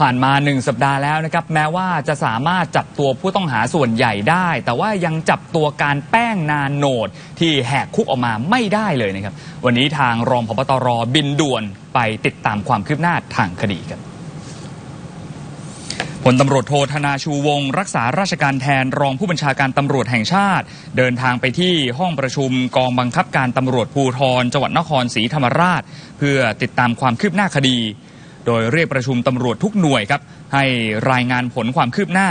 ผ่านมาหนึ่งสัปดาห์แล้วนะครับแม้ว่าจะสามารถจับตัวผู้ต้องหาส่วนใหญ่ได้ แต่ว่ายังจับตัวการแป้งนานโหนดที่แหกคุกออกมาไม่ได้เลยนะครับ วันนี้ทางรองพบตรบินด่วนไปติดตามความคืบหน้าทางคดีครับพลตำรวจโทธนาชูวงศ์รักษาราชการแทนรองผู้บัญชาการตำรวจแห่งชาติ เดินทางไปที่ห้องประชุมกองบังคับการตำรวจภูธรจังหวัดนครศรีธรรมราช เพื่อติดตามความคืบหน้าคดี โดยเรียกประชุมตำรวจทุกหน่วยครับให้รายงานผลความคืบหน้า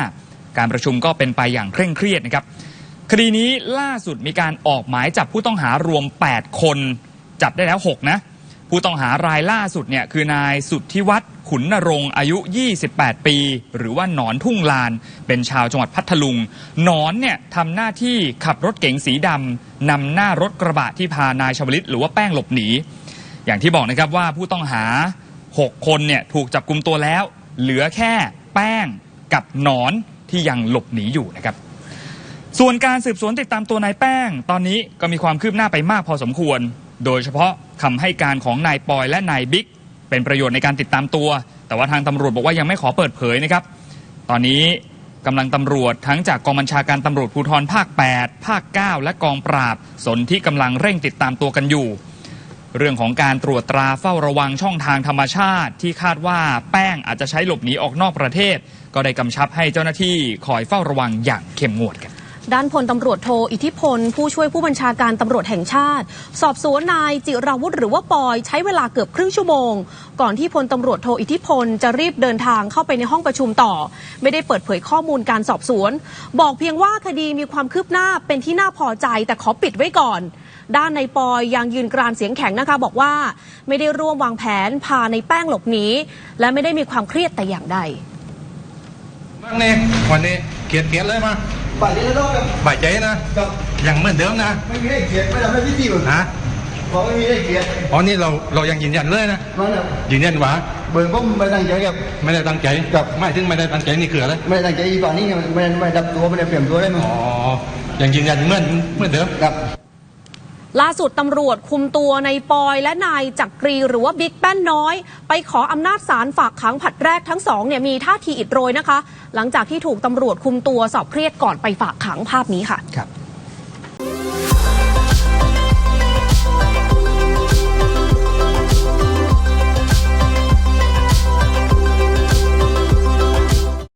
การประชุมก็เป็นไปอย่างเคร่งเครียดนะครับคดีนี้ล่าสุดมีการออกหมายจับผู้ต้องหารวม 8 คน จับได้แล้ว 6 นะ ผู้ต้องหารายล่าสุดเนี่ยคือนายสุทธิวัฒน์ขุนนรงอายุ 28 ปี หรือว่าหนอนทุ่งลาน เป็นชาวจังหวัดพัทลุงหนอนเนี่ยทำหน้าที่ขับรถเก๋งสีดำนำหน้ารถกระบะที่พานายชวลิต หรือว่าแป้งหลบหนี อย่างที่บอกนะครับว่าผู้ต้องหา 6 คนเนี่ยถูกจับกลุมตัวแล้ว เหลือแค่แป้งกับหนอนที่ยังหลบหนีอยู่นะครับ ส่วนการสืบสวนติดตามตัวนายแป้ง ตอนนี้ก็มีความคืบหน้าไปมากพอสมควร โดยเฉพาะคำให้การของนายปอยและนายบิ๊กเป็นประโยชน์ในการติดตามตัว แต่ว่าทางตำรวจบอกว่ายังไม่ขอเปิดเผยนะครับ ตอนนี้กำลังตำรวจทั้งจากกองบัญชาการตำรวจภูธรภาค 8 ภาค 9 และกองปราบสนที่กำลังเร่งติดตามตัวกันอยู่ เรื่องของการตรวจตราเฝ้าระวังช่องทางธรรมชาติ ที่คาดว่าแป้งอาจจะใช้หลบหนีออกนอกประเทศ ก็ได้กำชับให้เจ้าหน้าที่คอยเฝ้าระวังอย่างเข้มงวดกันด้านพลตำรวจโทอิทธิพล ผู้ช่วยผู้บัญชาการตำรวจแห่งชาติ สอบสวนนายจิราวุธหรือว่าปอยใช้เวลาเกือบครึ่งชั่วโมง ก่อนที่พลตำรวจโทอิทธิพลจะรีบเดินทางเข้าไปในห้องประชุมต่อ ไม่ได้เปิดเผยข้อมูลการสอบสวน บอกเพียงว่าคดีมีความคืบหน้าเป็นที่น่าพอใจแต่ขอปิดไว้ก่อน ด้านในปอยยังยืนกรานเสียงแข็งนะคะ บอกว่าไม่ได้ร่วมวางแผนพาในแป้งหลบหนีและไม่ได้มีความเครียดแต่อย่างใดบ้างนี่วันนี้เขียนเขียนเลยมาป่านนี้แล้วครับบ่ายใจนะกับยังเหมือนเดิมนะไม่มีให้เกียรติไม่ทำให้พิธีหรอกฮะบอกไม่มีให้เกียรติอ๋อนี่เราเรายังยืนยันเลยนะมันน่ะยืนยันว่าเบิร์ผมไม่ตั้งใจครับไม่ได้ตั้งใจครับไม่ถึงไม่ได้ตั้งใจนี่คืออะไรไม่ได้ตั้งใจอีป่านนี้ไงไม่ได้ไม่ได้ดับตัวไม่ได้เปลี่ยนตัวได้มั้งอ๋อยังยืนยันเหมือนเหมือนเดิมครับ ล่าสุดตำรวจคุมตัวในปอยและนายจักรีหรือว่าบิ๊กแป้นน้อย ไปขออำนาจศาลฝากขังผัดแรกทั้งสองเนี่ยมีท่าทีอิดโรยนะคะ หลังจากที่ถูกตำรวจคุมตัวสอบเครียดก่อนไปฝากขังภาพนี้ค่ะครับ